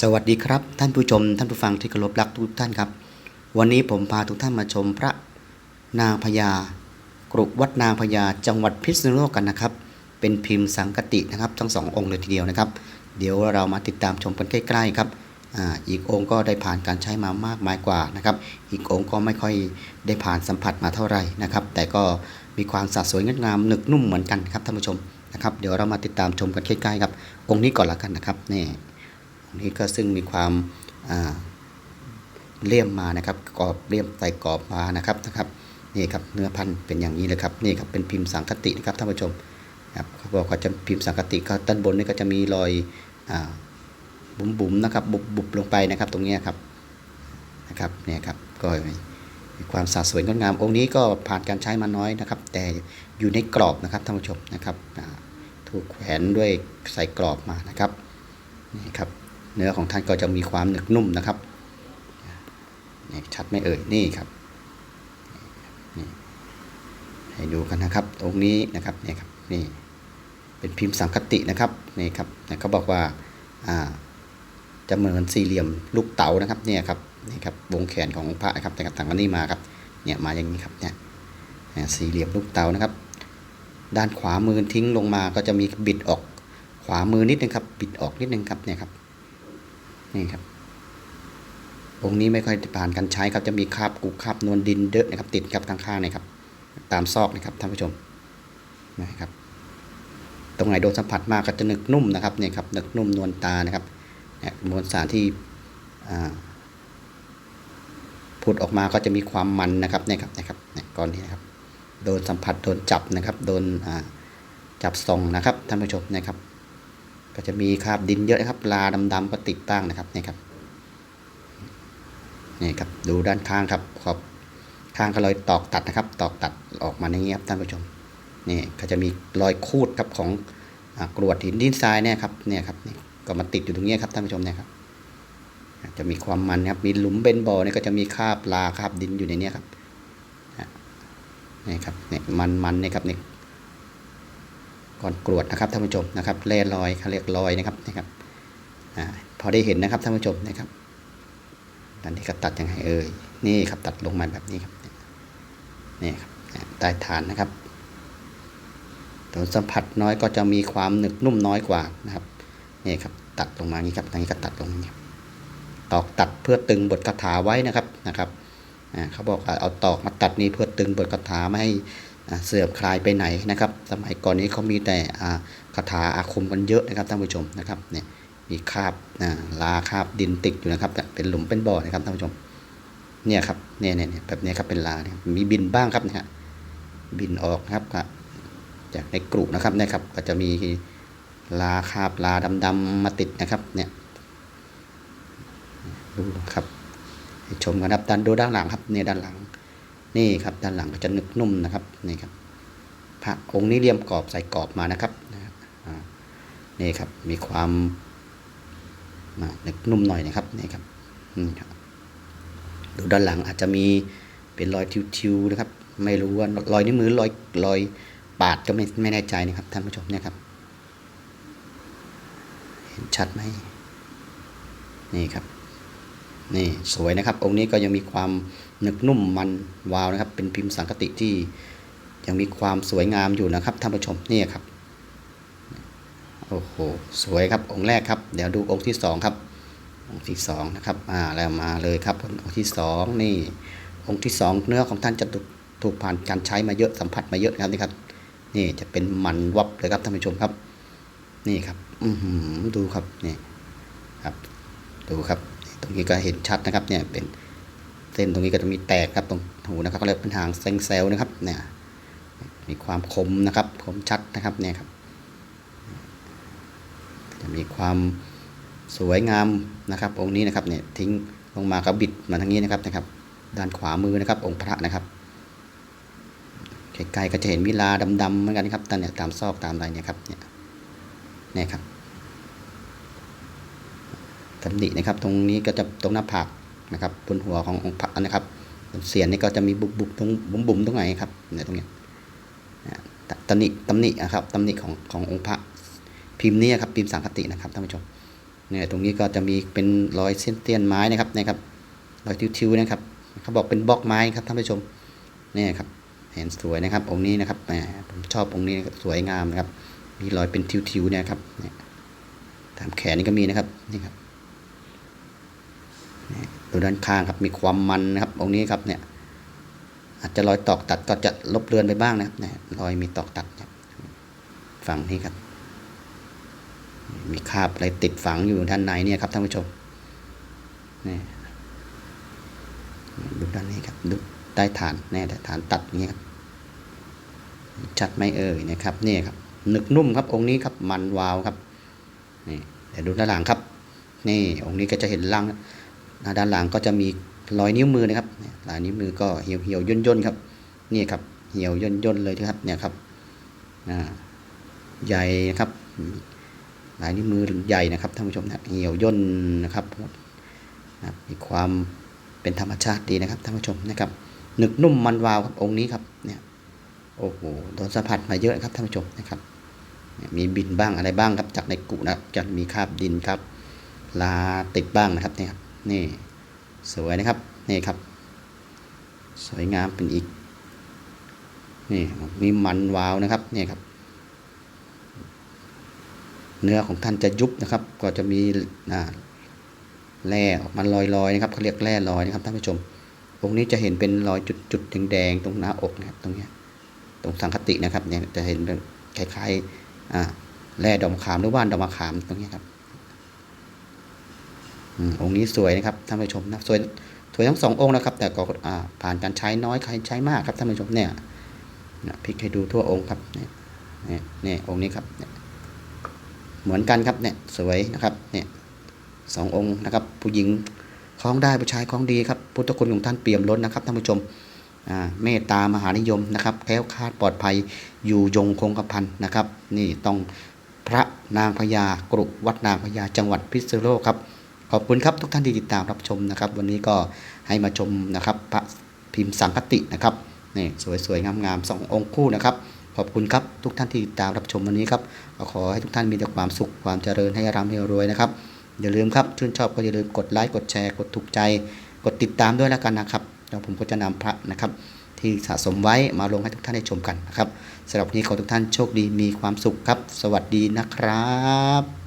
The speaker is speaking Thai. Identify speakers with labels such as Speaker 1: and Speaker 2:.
Speaker 1: สวัสดีครับ ท่านผู้ชม ท่านผู้ฟังที่เคารพรักทุกท่านครับ วันนี้ผมพาทุกท่านมาชมพระนางพญากรุวัดนางพญาจังหวัดพิษณุโลกกันนะครับ เป็นพิมพ์สังกตินะครับ ทั้งสององค์เลยทีเดียวนะครับ เดี๋ยวเรามาติดตามชมกันใกล้ๆครับออีกองค์ก็ได้ผ่านการใช้มามากมายกว่านะครับ อีกองค์ก็ไม่ค่อยได้ผ่านสัมผัสมาเท่าไหร่นะครับ แต่ก็มีความสะสวยงดงามหนึกนุ่มเหมือนกันครับท่านผู้ชมนะครับ เดี๋ยวเรามาติดตามชมกันใกล้ๆครับ องค์นี้ก่อนละกันนะครับนี่ นี่ก็ซึ่งมีความาเลี่ยมมานะครับกรอบเลี่ยมใส่กรอบมานะครับนะครับนี่ครับเนื้อพันธุ์เป็นอย่างนี้เลยครับนี่ครับเป็นพิมพ์สังคตินะครับท่านผู้ชมครับเขาบอกว่าจะพิมพ์สังคติก็ด้านบนนี่ก็จะมีรอยอ่าบุ๋มๆนะครับบุบบุบลงไปนะครับตรงนี้ครับนะครับเนี่ยครับก็มีความสะสวยงดงามองค์นี้ก็ผ่านการใช้มาน้อยนะครับ แต่อยู่ในกรอบนะครับท่านผู้ชมนะครับถูกแขวนด้วยใส่กรอบมานะครับนี่ครับ เนื้อของท่านก็จะมีความหนึกนุ่มนะครับนี่ชัดไหม่เอ่ยนี่ครับนี่ให้ดูกันนะครับ ตรงนี้นะครับนี่ครับนี่เป็นพิมพ์สังคตินะครับนี่ครับเขาบอกว่าอ่าจะเหมือนสี่เหลี่ยมลูกเต๋านะครับเนี่ยครับนี่ครับวงแขนของพระนะครับแต่กับทางอันนี้มาครับเนี่ยมาอย่างนี้ครับเนี่ยเนี่ยสี่เหลี่ยมลูกเต๋านะครับ ด้านขวามือทิ้งลงมาก็จะมีบิดออกขวามือนิดนึงครับบิดออกนิดนึงครับเนี่ยครับ นี่ครับองค์นี้ไม่ค่อยผ่านการใช้ครับจะมีคราบกุคราบนวลดินเยอะนะครับ ติดครับข้างๆนะครับ ตามซอกนะครับท่านผู้ชมนะครับ ตรงไหนโดนสัมผัสมากก็จะหนึกนุ่มนะครับเนี่ยครับหนึกนุ่มนวลตานะครับเนี่ยมวลสารที่ผุดออกมาก็จะมีความมันนะครับเนี่ยครับนี่ครับเนี่ยก้อนนี้นะครับ โดนสัมผัสโดนจับนะครับ โดนจับส่องนะครับท่านผู้ชมนะครับ ก็จะมีคราบดินเยอะนะครับลาดำๆก็ติดบ้างนะครับนี่ครับนี่ครับดูด้านข้างครับขอบข้างก็รอยตอกตัดนะครับ ตอกตัดออกมาอย่างเงี้ยครับท่านผู้ชมนี่ก็จะมีรอยคูดครับของอกรวดหินดินทรายเนี่ยครับเนี่ยครับนี่ก็มาติดอยู่ตรงนี้ครับท่านผู้ชมเนี่ยครับจะมีความมันนะครับมีหลุมเป็นบ่อเนี่ยก็จะมีคราบลาคราบดินอยู่ในนี้ครับนี่ครับเนี่ยมันมันเนี่ยครับนี่ ก่อนกรวดนะครับท่านผู้ชมนะครับแร่ลอยเขาเรียกลอยนะครับนะครับอพอได้เห็นนะครับท่านผู้ชมนะครับตอนนี้ก็ตัดยังไงเอ่ยนี่ครับตัดลงมาแบบนี้ครับนี่ครับใต้ฐานนะครับโดนสัมผัสน้อยก็จะมีความหนึบนุ่มน้อยกว่านะครับนี่ครับตัดลงมางนี้ครับตรงนี้ก็ตัดลงนี้ตอกตัดเพื่อตึงบทคาถาไว้นะครับนะครับเขาบอกเอาตอกมาตัดนี้เพื่อตึงบทคาถาไม่ให้ เสื่อมคลายไปไหนนะครับ สมัยก่อนนี้เขามีแต่คาถาอาคมกันเยอะนะครับท่านผู้ชมนะครับเนี่ยมีคราบลาคราบดินติดอยู่นะครับ เป็นหลุมเป็นบ่อนะครับท่านผู้ชมเนี่ยครับเนี่ยเนี่ยแบบนี้ครับเป็นลาเนี่ยมีบินบ้างครับนี่ยฮะบินออกครับจากในกรุนะครับเนะครับ ก็จะมีลาคราบลาดำๆมาติดนะครับเนี่ยดูครับชมกันครับด้านดูด้านหลังครับเนี่ยด้านหลัง นี่ครับด้านหลังก็จะนึกนุ่มนะครับนี่ครับพระองค์นี้เลี่ยมกรอบใส่กรอบมานะครับนี่ครับมีความอ่านึกนุ่มหน่อยนะครับนี่ครับอืมครับดูด้านหลังอาจจะมีเป็นรอยทิวๆนะครับ ไม่รู้ว่ารอยนิ้วมือรอยรอยปาดก็ไม่ไม่แน่ใจนะครับท่านผู้ชมเนี่ยครับเห็นชัดไหมนี่ครับนี่สวยนะครับ องค์นี้ก็ยังมีความ หนึกนุ่มมันวาวนะครับ เป็นพิมพ์สังกติที่ยังมีความสวยงามอยู่นะครับท่านผู้ชมนี่ครับโอ้โหสวยครับองค์แรกครับ เดี๋ยวดูองค์ที่สองครับองค์ที่สองนะครับอ่าแล้วมาเลยครับองค์ที่สองนี่ องค์ที่สองเนื้อของท่านจะถูกถูกผ่านการใช้มาเยอะสัมผัสมาเยอะครับนี่ครับนี่จะเป็นมันวับเลยครับท่านผู้ชมครับ นี่ครับอืดูครับนี่ครับ ดูครับ ตรงนี้ก็เห็นชัดนะครับเนี่ยเป็น เส้นตรงนี้ก็จะมีแตกครับตรงหูนะครับก็เรียเป็นหางเซงเซลนะครับเนี่ยมีความคมนะครับคมชัดนะครับเนี่ยครับจะมีความสวยงามนะครับ องค์นี้นะครับเนี่ยทิ้งลงมาก็บิดมาทางนี้นะครับนะครับ ด้านขวามือนะครับ องค์พระนะครับใกลๆก็จะเห็นมิลาดำๆเหมือนกันนะครับตามเนี่ยตามซอกตามอะไรเนี่ยครับเนี่ยเนี่ยครับตำหนินะครับ ตรงนี้ก็จะตรงหน้าผาก นะครับบนหัวขององค์พระนะครับเสียนนี่ก็จะมีบุบบุบตรงบุ๋มบุ๋มตรงไหนครับเนี่ยตรงนี้ตำหนิตำหนินะครับตำหนิของขององค์พระพิมพ์นี้ครับพิมพ์สังคตินะครับท่านผู้ชมเนี่ยตรงนี้ก็จะมีเป็นรอยเส้นเตี้ยนไม้นะครับนะครับรอยทิวๆนะครับเขาบอกเป็นบล็อกไม้ครับท่านผู้ชมเนี่ยครับเห็นสวยนะครับองค์นี้นะครับผมชอบองค์นี้นะครับสวยงามนะครับ มีรอยเป็นทิวๆเนี่ยครับตามแขนนี่ก็มีนะครับนี่ครับ ดูด้านข้างครับมีความมันนะครับองค์นี้ครับเนี่ยอาจจะรอยตอกตัดก็จะลบเลือนไปบ้างนะครับเนี่ยรอยมีตอกตัดฝั่งนี้ครับ มีคราบอะไรติดฝังอยู่ด้านในเนี่ยครับท่านผู้ชมนี่ดูด้านนี้ครับดูใต้ฐานแน่แต่ฐานตัดอย่างนี้ครับชัดไหมเอ่ยนะครับนี่ครับหนึกนุ่มครับองค์นี้ครับมันวาวครับนี่เดี๋ยวดูด้านหลังครับ นี่องค์นี้ก็จะเห็นล่าง นะด้านหลังก็จะมีรอยนิ้วมือนะครับเนี่ยลายนิ้วมือก็เหี่ยวเหี่ยวย่นย่นๆครับนี่ครับเหี่ยวย่นย่นๆเลยนะครับเนี่ยครับใหญ่นะครับลายนิ้วมือใหญ่นะครับท่านผู้ชมนะเหี่ยวย่นนะครับนะมีความเป็นธรรมชาติดีนะครับท่านผู้ชมนะครับหนึกนุ่มมันวาวครับองค์นี้ครับเนี่ยโอ้โหโดนสัมผัสมาเยอะครับท่านผู้ชมนะครับมีบินบ้างอะไรบ้างครับจากในกุนะครับจะมีคราบดินครับลาติดบ้างนะครับเนี่ยครับ นี่ สวยนะครับ นี่ครับ สวยงามเป็นอีก นี่มีมันวาวนะครับ นี่ครับ เนื้อของท่านจะยุบนะครับ ก็จะมีอ่าแร่ออกมาลอยๆนะครับเขาเรียกแร่ลอยนะครับท่านผู้ชม องค์นี้จะเห็นเป็นรอยจุดๆแดงๆตรงหน้าอกนะครับ ตรงเนี้ยตรงสังคตินะครับเนี่ยจะเห็นคล้ายๆแร่ดอกมะขามหรือว่านดอกมะขามตรงเนี้ยครับ องค์นี้สวยนะครับท่านผู้ชมนะสวยสวยทั้งสององค์นะครับ แต่ก็ผ่านการใช้น้อยใครใช้มากครับท่านผู้ชมเนี่ยนะพลิกให้ดูทั่วองค์ครับเนี่ยเนี่ยองค์นี้ครับเหมือนกันครับเนี่ยสวยนะครับเนี่ยสององค์นะครับ ผู้หญิงคล้องได้ผู้ชายคล้องดีครับพุทธคุณของท่านเปี่ยมล้นนะครับท่านผู้ชมเมตตามหานิยมนะครับแคล้วคลาดปลอดภัยอยู่ยงคงกระพันนะครับ นี่ต้องพระนางพญากรุวัดนางพญาจังหวัดพิษณุโลกครับ ขอบคุณครับทุกท่านที่ติดตามรับชมนะครับ วันนี้ก็ให้มาชมนะครับพระพิมพ์สังคตินะครับนี่สวยๆงามๆสององค์คู่นะครับ ขอบคุณครับทุกท่านที่ติดตามรับชมวันนี้ครับขอให้ทุกท่านมีแต่ความสุขความเจริญให้ร่ำให้รวยนะครับอย่าลืมครับชื่นชอบก็อย่าลืมกดไลค์กดแชร์กดถูกใจ กดติดตามด้วยแล้วกันนะครับแล้วผมก็จะนำพระนะครับ ที่สะสมไว้มาลงให้ทุกท่านได้ชมกันนะครับสำหรับวันนี้ขอทุกท่านโชคดีมีความสุขครับ สวัสดีนะครับ